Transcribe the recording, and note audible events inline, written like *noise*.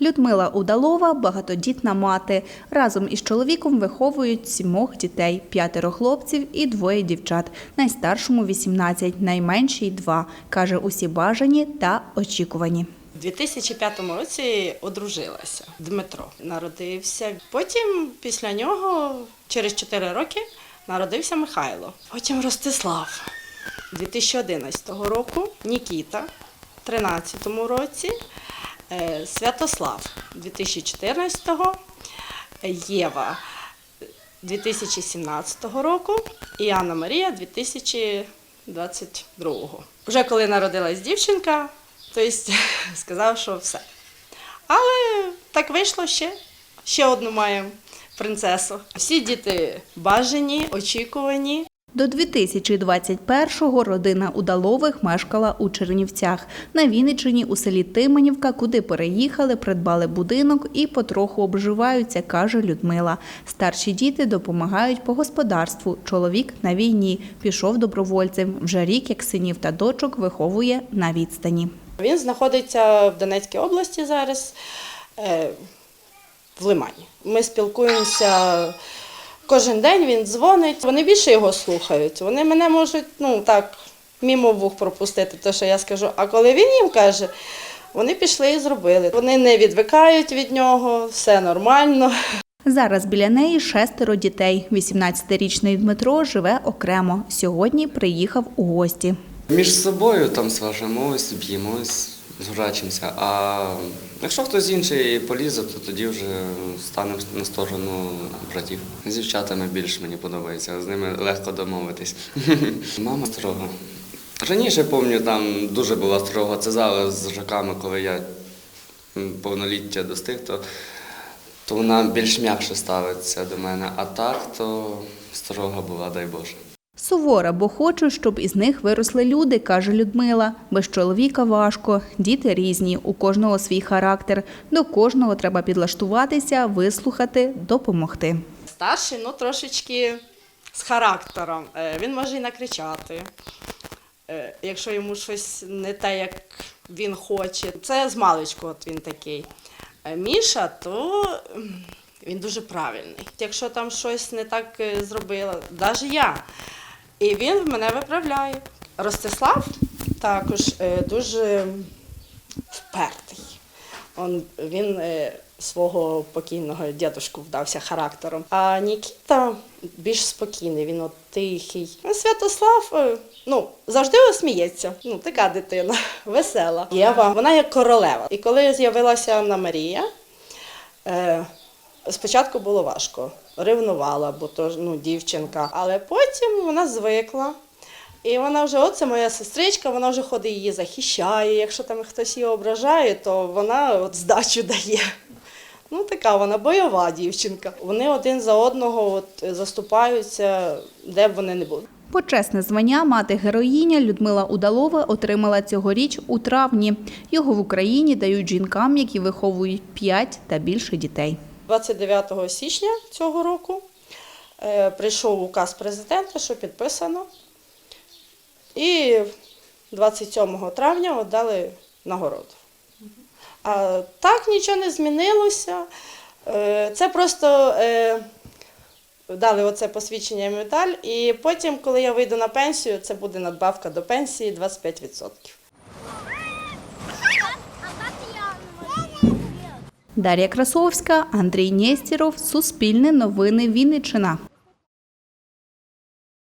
Людмила Удалова багатодітна мати. Разом із чоловіком виховують сімох дітей, п'ятеро хлопців і двоє дівчат. Найстаршому 18, найменшій 2. Каже, усі бажані та очікувані. У 2005 році одружилася. Дмитро народився. Потім після нього, через 4 роки, народився Михайло. Потім Ростислав 2011 року, Нікіта в 2013 році, Святослав 2014, Єва 2017 року і Анна Марія 2022. Вже коли народилась дівчинка, тобто *laughs* сказав, що все. Але так вийшло ще. Ще одну маємо принцесу. Всі діти бажані, очікувані. До 2021-го родина Удалових мешкала у Чернівцях. На Вінниччині у селі Тиманівка, куди переїхали, придбали будинок і потроху обживаються, каже Людмила. Старші діти допомагають по господарству. Чоловік на війні пішов добровольцем. Вже рік, як синів та дочок, виховує на відстані. Він знаходиться в Донецькій області зараз, е, в Лимані. Ми спілкуємося кожен день, він дзвонить. Вони більше його слухають. Вони мене можуть, ну так, мімо вух пропустити, те, що я скажу. А коли він їм каже, вони пішли і зробили. Вони не відвикають від нього, все нормально. Зараз біля неї шестеро дітей. 18-річний Дмитро живе окремо. Сьогодні приїхав у гості. Між собою там сважимось, б'ємось, згорачимося. А якщо хтось інший полізе, то тоді вже станемо на сторону братів. З дівчатами більш мені подобається, з ними легко домовитись. *laughs* Мама строга. Раніше пам'ятаю, там дуже була строга. Це зараз з роками, коли я повноліття достиг, то, то вона більш м'якше ставиться до мене. А так, то строга була, дай Боже. Сувора, бо хочу, щоб із них виросли люди, каже Людмила. Без чоловіка важко, діти різні, у кожного свій характер. До кожного треба підлаштуватися, вислухати, допомогти. Старший, ну трошечки з характером. Е, Він може і накричати, е, якщо йому щось не те, як він хоче. Це з маличку, от він такий. Е, Міша, то він дуже правильний. Якщо там щось не так зробила, навіть я. І він мене виправляє. Ростислав також е, дуже впертий. Он, він е, свого покійного дідушку вдався характером. А Нікіта більш спокійний, він от тихий. Святослав е, ну, завжди сміється. Ну, така дитина, *laughs* весела. Єва, вона як королева. І коли з'явилася Анна Марія, спочатку було важко, ревнувала, бо то ну, дівчинка. Але потім вона звикла. І вона вже, оце моя сестричка, вона вже ходить її захищає. Якщо там хтось її ображає, то вона от здачу *laughs* дає. Ну, така вона бойова дівчинка. Вони один за одного от, заступаються, де б вони не були. Почесне звання мати героїня Людмила Удалова отримала цьогоріч у травні. Його в Україні дають жінкам, які виховують 5 та більше дітей. 29 січня цього року е, прийшов указ президента, що підписано. І 27 травня віддали нагороду. А так нічого не змінилося. Е, Це просто е, дали оце посвідчення і медаль, і потім, коли я вийду на пенсію, це буде надбавка до пенсії 25%. Дар'я Красовська, Андрій Нєстіров, Суспільне новини Вінниччина.